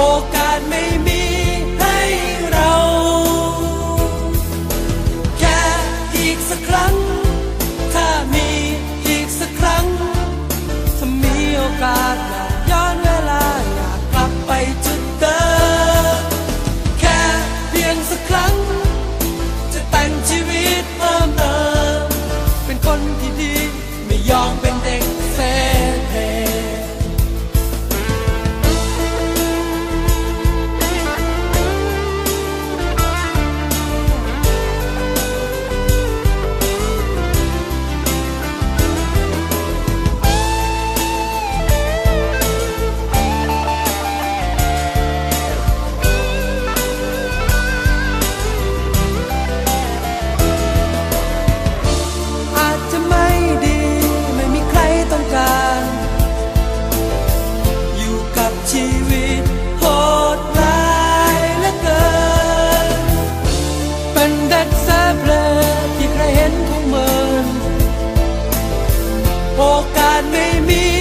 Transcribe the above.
Oh, God, made me. โอกาสไม่มี